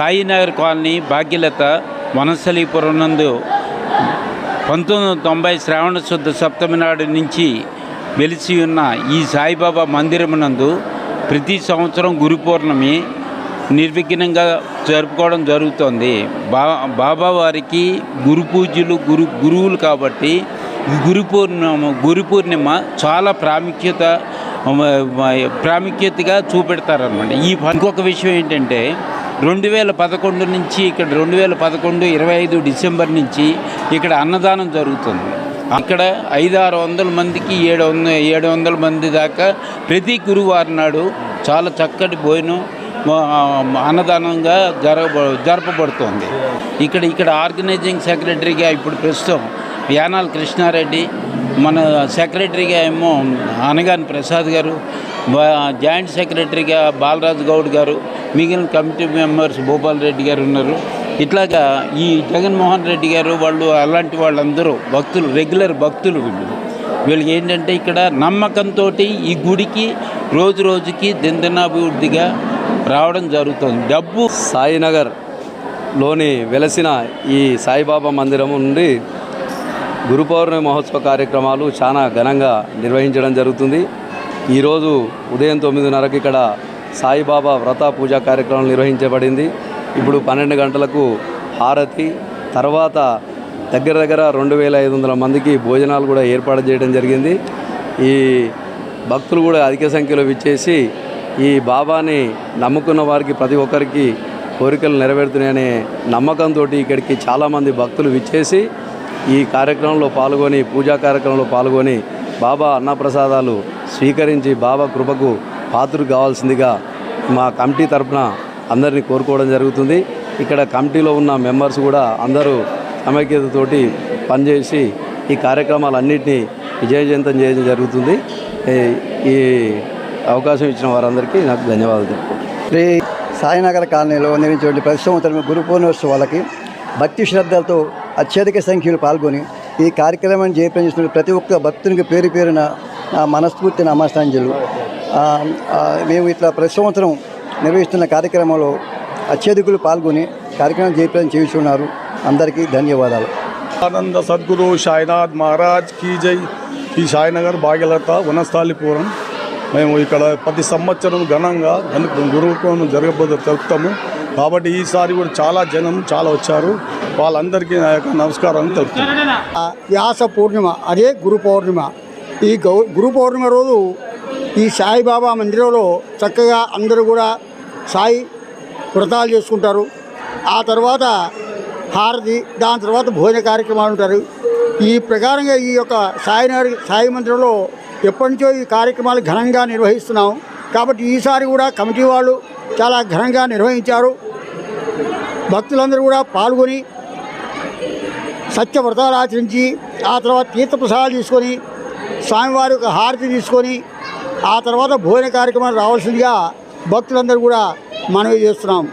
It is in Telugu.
సాయినగర్ కాలనీ భాగ్యలత వనసలీపురం నందు పంతొమ్మిది వందల తొంభై శ్రావణ శుద్ధ సప్తమి నాడు నుంచి వెలిసి ఉన్న ఈ సాయిబాబా మందిరమునందు ప్రతి సంవత్సరం గురు పౌర్ణమి నిర్విఘ్నంగా జరుపుకోవడం జరుగుతోంది. బా బాబా వారికి గురు పూజలు గురు గురువులు కాబట్టి ఈ గురు పూర్ణిమ గురు పూర్ణిమ చాలా ప్రాముఖ్యత ప్రాముఖ్యతగా చూపెడతారనమాట ఈ ఇంకొక విషయం ఏంటంటే రెండు వేల పదకొండు నుంచి ఇక్కడ రెండు వేల పదకొండు ఇరవై ఐదు డిసెంబర్ నుంచి ఇక్కడ అన్నదానం జరుగుతుంది. ఇక్కడ ఐదు ఆరు వందల మందికి ఏడు వంద ఏడు వందల మంది దాకా ప్రతి గురువారం నాడు చాలా చక్కటి భోజనం అన్నదానంగా జరగ జరపబడుతోంది. ఇక్కడ ఇక్కడ ఆర్గనైజింగ్ సెక్రటరీగా ఇప్పుడు ప్రస్తుతం యానాల్ కృష్ణారెడ్డి మన సెక్రటరీగా ఏమో అనగాని ప్రసాద్ గారు జాయింట్ సెక్రటరీగా బాలరాజు గౌడ్ గారు మిగిలిన కమిటీ మెంబర్స్ భూపాల్ రెడ్డి గారు ఉన్నారు. ఇట్లాగా ఈ జగన్మోహన్ రెడ్డి గారు వాళ్ళు అలాంటి వాళ్ళందరూ భక్తులు రెగ్యులర్ భక్తులు వీళ్ళు. వీళ్ళకి ఏంటంటే ఇక్కడ నమ్మకంతో ఈ గుడికి రోజు రోజుకి దిందనాభివృద్ధిగా రావడం జరుగుతుంది. డబ్బు సాయినగర్లోని వెలసిన ఈ సాయిబాబా మందిరం నుండి గురు పౌర్ణమి మహోత్సవ కార్యక్రమాలు చాలా ఘనంగా నిర్వహించడం జరుగుతుంది. ఈరోజు ఉదయం తొమ్మిదిన్నరకు ఇక్కడ సాయిబాబా వ్రత పూజా కార్యక్రమం నిర్వహించబడింది. ఇప్పుడు పన్నెండు గంటలకు హారతి తర్వాత దగ్గర దగ్గర రెండు వేల ఐదు వందల మందికి భోజనాలు కూడా ఏర్పాటు చేయడం జరిగింది. ఈ భక్తులు కూడా అధిక సంఖ్యలో విచ్చేసి ఈ బాబాని నమ్ముకున్న వారికి ప్రతి ఒక్కరికి కోరికలు నెరవేరుతున్నాయనే నమ్మకంతో ఇక్కడికి చాలామంది భక్తులు విచ్చేసి ఈ కార్యక్రమంలో పాల్గొని పూజా కార్యక్రమంలో పాల్గొని బాబా అన్నప్రసాదాలు స్వీకరించి బాబా కృపకు పాత్ర కావాల్సిందిగా మా కమిటీ తరపున అందరినీ కోరుకోవడం జరుగుతుంది. ఇక్కడ కమిటీలో ఉన్న మెంబర్స్ కూడా అందరూ సమైక్యతతోటి పనిచేసి ఈ కార్యక్రమాలన్నింటినీ విజయజంతం చేయడం జరుగుతుంది. ఈ- అవకాశం ఇచ్చిన వారందరికీ నాకు ధన్యవాదాలు శ్రీ సాయినగర్ కాలనీలో నిర్వహించే ప్రతి సంవత్సరం గురు పూర్ణోత్సవాలకి భక్తి శ్రద్ధలతో అత్యధిక సంఖ్యలో పాల్గొని ఈ కార్యక్రమాన్ని జయప్రదిస్తున్న ప్రతి ఒక్క భక్తునికి పేరు పేరున మనస్ఫూర్తి నమస్తాంజలు. మేము ఇట్లా ప్రతి సంవత్సరం నిర్వహిస్తున్న కార్యక్రమంలో అత్యధికులు పాల్గొని కార్యక్రమం జయప్రదం చేస్తున్నారు అందరికీ ధన్యవాదాలు. ఆనంద సద్గురు సాయినాథ్ మహారాజ్ కీ జై. ఈ సాయినగర్ భాగ్యలత వనస్థాలిపురం. మేము ఇక్కడ ప్రతి సంవత్సరం ఘనంగా గణిప్ గురుకులం జరగబోదో తెలుపుతాము కాబట్టి ఈసారి కూడా చాలా జనం చాలా వచ్చారు. వాళ్ళందరికీ నా యొక్క నమస్కారం తెలుపుతాను వ్యాస పూర్ణిమ అదే గురు పౌర్ణిమ. ఈ గౌ గురు పౌర్ణిమ రోజు ఈ సాయిబాబా మందిరంలో చక్కగా అందరూ కూడా సాయి వ్రతాలు చేసుకుంటారు. ఆ తర్వాత హారతి దాని తర్వాత భోజన కార్యక్రమాలు ఉంటారు. ఈ ప్రకారంగా ఈ యొక్క సాయినగర్ సాయి మందిరంలో ఎప్పటి నుంచో ఈ కార్యక్రమాలు ఘనంగా నిర్వహిస్తున్నాం కాబట్టి ఈసారి కూడా కమిటీ వాళ్ళు చాలా ఘనంగా నిర్వహించారు. భక్తులందరూ కూడా పాల్గొని సత్యవ్రతాలు ఆచరించి ఆ తర్వాత తీర్థప్రసాదాలు తీసుకొని స్వామివారి యొక్క హారతి తీసుకొని ఆ తర్వాత భోజన కార్యక్రమాలు రావాల్సిందిగా భక్తులందరూ కూడా మనవి చేస్తున్నాం.